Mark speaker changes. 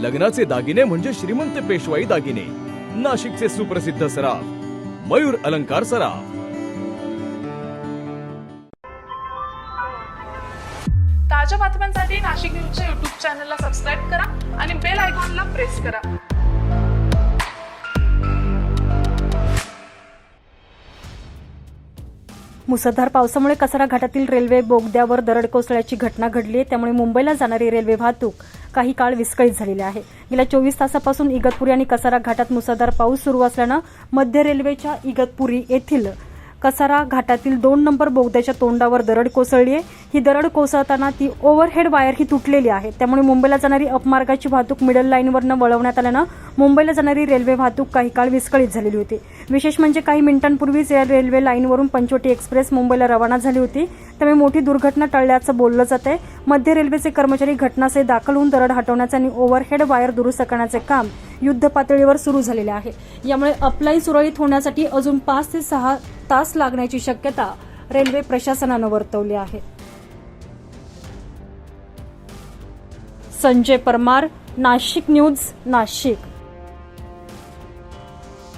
Speaker 1: लग्नाचे दागिने म्हणजे श्रीमंत पेशवाई दागिने. नाशिकचे सुप्रसिद्ध सराफ मयूर अलंकार सराफ.
Speaker 2: ताज्या बातम्यांसाठी नाशिक न्यूजच्या युट्यूब चॅनलला सबस्क्राईब करा आणि बेल आयकॉनला प्रेस करा.
Speaker 3: मुसळधार पावसामुळे कसारा घाटातील रेल्वे बोगद्यावर दरड कोसळल्याची घटना घडली आहे त्यामुळे मुंबईला जाणारी रेल्वे वाहतूक काही काळ विस्कळीत झालेली आहे. गेल्या चोवीस तासापासून इगतपुरी आणि कसारा घाटात मुसळधार पाऊस सुरू असल्यानं मध्य रेल्वेच्या इगतपुरी येथील कसारा घाटातील दोन नंबर बोगद्याच्या तोंडावर दरड कोसळली आहे. ही दरड कोसळताना ती ओव्हरहेड वायर ही तुटलेली आहे. त्यामुळे मुंबईला जाणारी अपमार्गाची वाहतूक मिडल लाईनवरनं वळवण्यात आल्यानं मुंबईला जाणारी रेल्वे वाहतूक काही काळ विस्कळीत झालेली होती. विशेष म्हणजे काही मिनिटांपूर्वीच या रेल्वे लाईनवरून पंचवटी एक्सप्रेस मुंबईला रवाना झाली होती. त्यामुळे मोठी दुर्घटना टळल्याचं बोललं जात आहे. मध्य रेल्वेचे कर्मचारी घटनास्थळी दाखल होऊन दरड हटवण्याचं आणि ओव्हरहेड वायर दुरुस्त करण्याचे काम युद्ध पातळीवर सुरू झालेले आहे. यामुळे अपलाईन सुरळीत होण्यासाठी अजून पाच ते सहा तास लागण्याची शक्यता रेल्वे प्रशासनानं वर्तवली आहे. संजय परमार नाशिक न्यूज नाशिक.